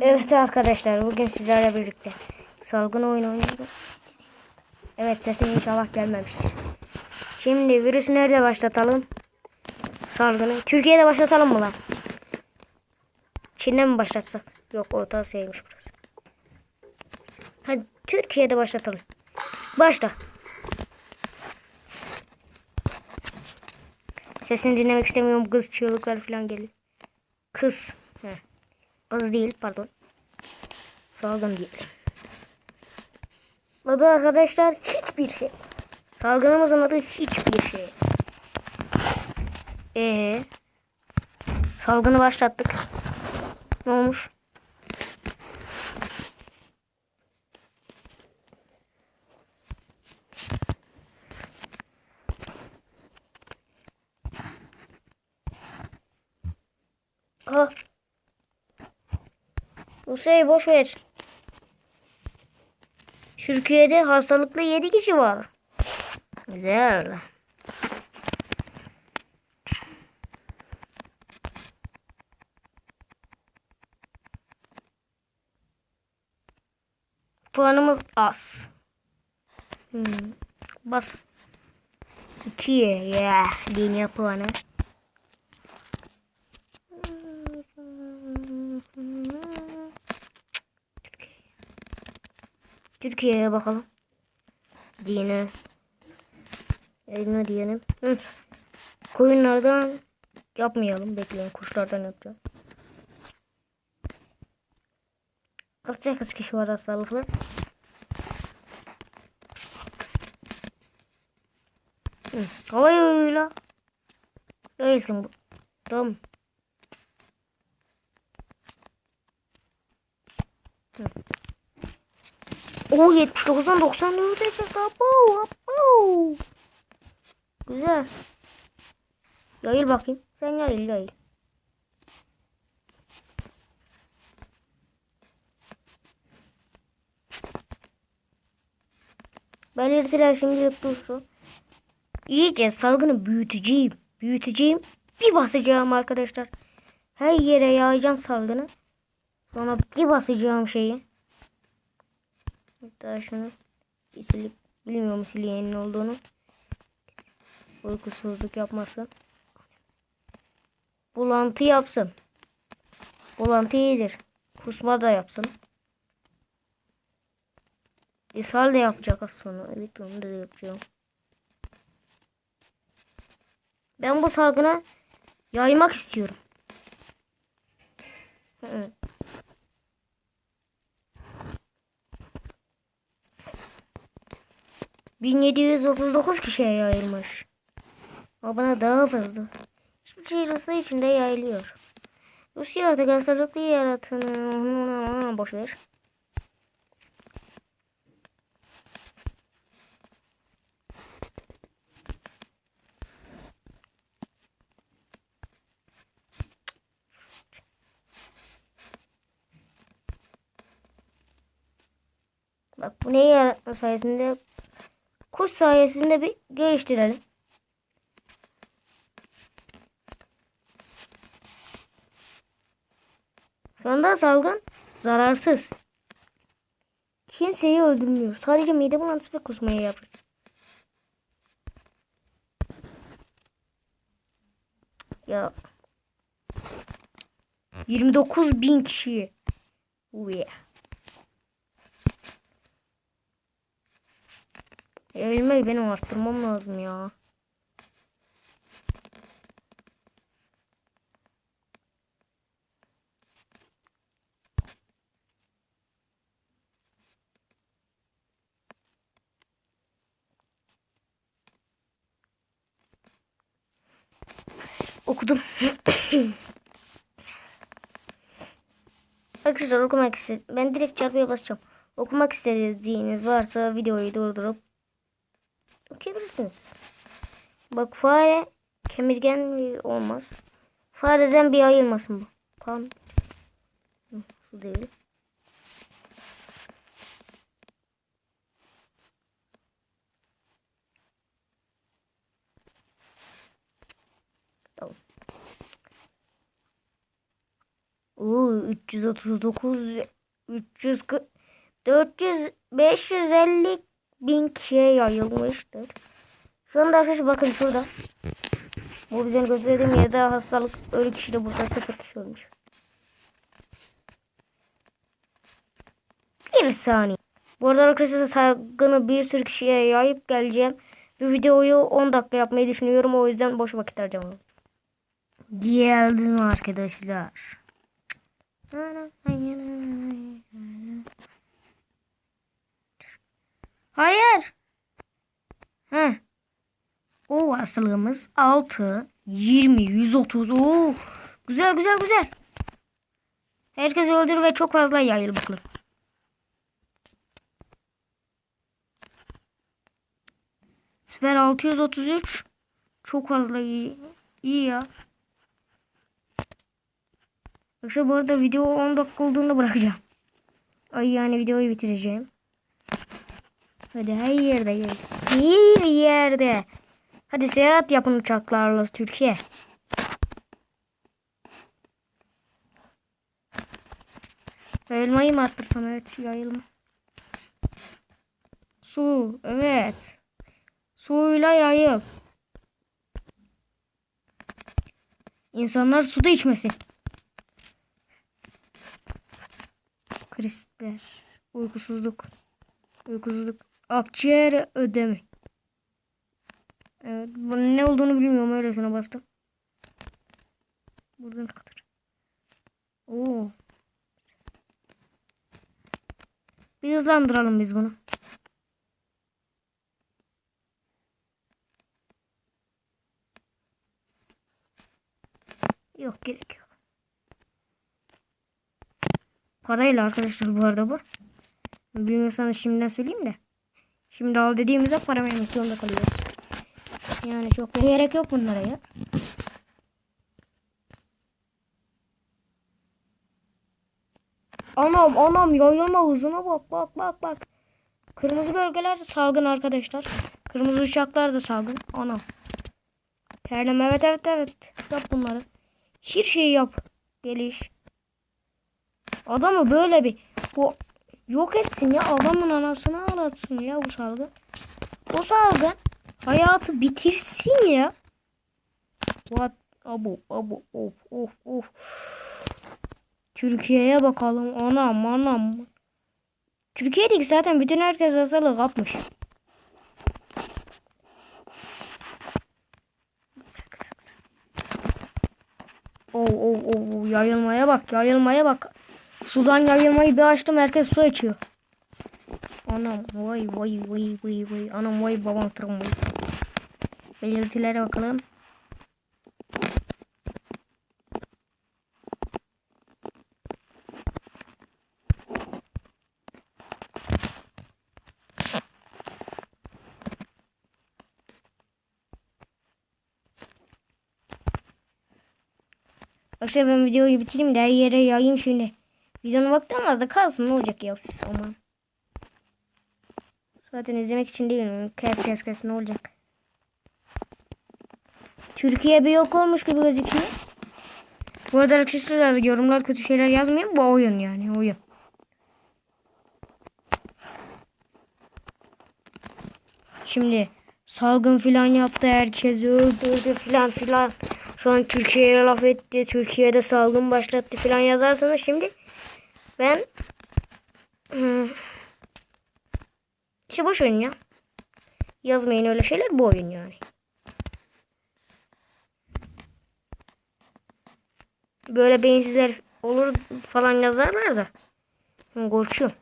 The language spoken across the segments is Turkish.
Evet arkadaşlar bugün sizlerle birlikte salgın oyun oynuyoruz. Evet sesim inşallah gelmemiştir. Şimdi virüsü nerede başlatalım? Salgını. Türkiye'de başlatalım mı lan? Çin'de mi başlatsak? Yok Orta Asya'ymış burası. Hadi Türkiye'de başlatalım. Başla. Sesini dinlemek istemiyorum. Kız çığlıklar falan geliyor. Kız. Kız değil pardon. Salgın diyelim. Adı arkadaşlar hiçbir şey. Salgınımızın adı hiçbir şey. Ee, salgını başlattık. Ne olmuş? Rusya'yı boş ver. Türkiye'de hastalıklı 7 kişi var. Güzel. Puanımız az. Hmm. Bas. 2'ye. Yeah. Dünya puanı. Türkiye'ye bakalım. Dine. Eline diyelim. Hı. Koyunlardan yapmayalım. Bekleyin. Kuşlardan yapacağım. 48 kişi var hastalıklı. Hava yoluyla. Değilsin bu. Tamam. Hı. O 79'dan 94'e çıktı. Abo, abo. Güzel. Yayıl bakayım. Sen yayıl yayıl. Belirtiler şimdilik dursun. İyice salgını büyüteceğim. Büyüteceğim. Bir basacağım arkadaşlar. Her yere yayacağım salgını. Sonra bir basacağım şeyi. Hatta şunu silip bilmiyorum sileyenin olduğunu. Uykusuzluk yapmasın. Bulantı yapsın. Bulantı iyidir. Kusma da yapsın. İshal de yapacak az sonra. Evet onu da yapacağım. Ben bu salgına yaymak istiyorum. Hı. 1739 kişiye yayılmış. Ama bana daha fazla. Hiçbir şey Rusya içinde yayılıyor. Rusya artık hastalıklı yaratını boş ver. Bak bu neyi yaratma sayesinde kuş sayesinde bir geliştirelim. Şu anda salgın zararsız. Kimseyi öldürmüyor. Sadece mide bulantısı ve kusmayı yapıyor. Ya 29 bin kişi. Oh yeah. Eğilmeyi benim arttırmam lazım ya. Okudum. Arkadaşlar okumak istedim. Ben direkt çarpıya basacağım. Okumak istediğiniz varsa videoyu durdurup okuyabilirsiniz. Bak fare kemirgen olmaz. Fareden bir ayırmasın bu. Tamam. Su değil. Tamam. Oo 339 340 400 550 bin kişiye yayılmıştır. Şu anda arkadaşlar bakın şurada. Bu bizim gösterdiğim yerde hastalık ölü kişi de burada sıfır kişi olmuş. Bir saniye. Bu arada arkadaşlar salgını bir sürü kişiye yayıp geleceğim. Bu videoyu 10 dakika yapmayı düşünüyorum. O yüzden boş vakit harcamam. Geldim arkadaşlar. Hayır. Heh. O hastalığımız 6, 20, 130. Oo. Güzel güzel güzel. Herkes öldür ve çok fazla yayıl bakalım. Süper 633. Çok fazla iyi. İyi ya. Yoksa bu arada video 10 dakika olduğunda bırakacağım. Ay yani videoyu bitireceğim. Hadi her yerde. Her yerde. Hadi seyahat yapın uçaklarla Türkiye. Yayılmayı mı arttırsam? Evet yayılma. Su. Evet. Suyla yayıl. İnsanlar suda içmesin. Kristler. Uykusuzluk. Uykusuzluk. Akciğer ödemi. Evet. Ne olduğunu bilmiyorum. Öylesine bastım. Buradan kadar. Oo. Bir hızlandıralım biz bunu. Yok gerek yok. Parayla arkadaşlar bu arada bu. Bilmiyorsanız şimdiden söyleyeyim de. Şimdi al dediğimizde para vermek zorunda kalıyoruz. Yani çok da gerek yok bunlara ya. Anam anam yayılma hızına bak bak bak bak. Kırmızı bölgeler salgın arkadaşlar. Kırmızı uçaklar da salgın. Anam. Terleme evet evet evet. Yap bunları. Her şeyi yap. Geliş. Adamı böyle bir bu yok etsin ya. Adamın anasını ağlatsın ya bu salgın. Bu salgın hayatı bitirsin ya. What? Abo abo of of of. Türkiye'ye bakalım. Anam anam. Türkiye'deki zaten bütün herkes hastalığı kapmış. Oo, oo, oo, yayılmaya bak yayılmaya bak. Sudan yayılmayı bir açtım herkes su içiyor. Anam vay vay vay vay vay. Anam vay babam tırım vay. Belirtilere bakalım. Arkadaşlar ben videoyu bitireyim de her yere yayayım şimdi. Videonun vakti olmaz da kalsın ne olacak ya aman. Zaten izlemek için değil mi? Kes kes kes ne olacak? Türkiye bir yok olmuş gibi gözüküyor. Bu arada arkadaşlar yorumlar kötü şeyler yazmayın. Bu oyun yani oyun. Şimdi salgın filan yaptı. Herkesi öldürdü filan filan. Sonra Türkiye'ye laf etti. Türkiye'de salgın başlattı filan yazarsanız şimdi ben hmm, işte boş verin ya. Yazmayın öyle şeyler bu oyun yani. Böyle beyinsizler olur falan yazarlar da. Ben korkuyorum.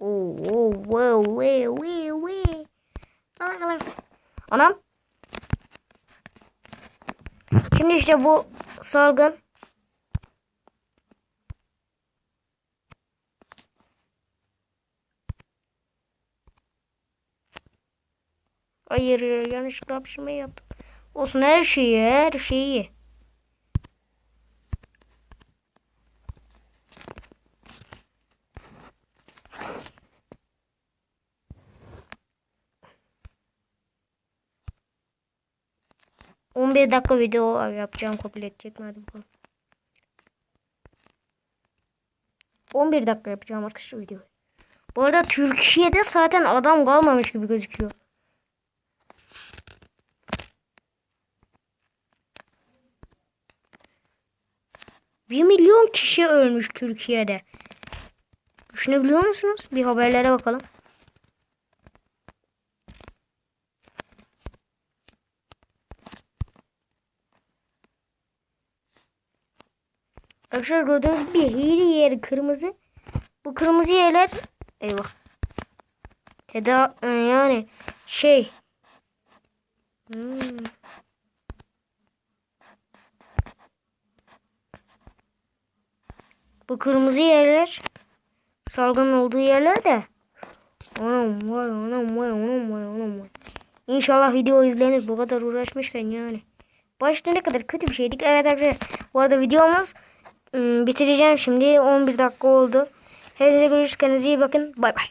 Oh, oh, wow, wow, wow, wow. Anam. Şimdi işte bu salgın Hayır yanlışlıkla hapşırmayı yaptım. Olsun her şeyi her şeyi. 11 dakika video yapacağım kabul edecek mi hadi bakalım. 11 dakika yapacağım arkadaşlar video. Bu arada Türkiye'de zaten adam kalmamış gibi gözüküyor. Bir milyon kişi ölmüş Türkiye'de. Düşünebiliyor musunuz? Bir haberlere bakalım. Arkadaşlar gördüğünüz bir hili yeri kırmızı. Bu kırmızı yerler eyvah. Teda e, yani şey Hmm. Bu kırmızı yerler salgının olduğu yerler de Anam vay anam vay anam vay anam vay. İnşallah video izlenir bu kadar uğraşmışken yani. Başta ne kadar kötü bir şeydik. Evet arkadaşlar bu arada videomuz bitireceğim şimdi 11 dakika oldu. Hepinize görüşürüz kendinize iyi bakın. Bay bay.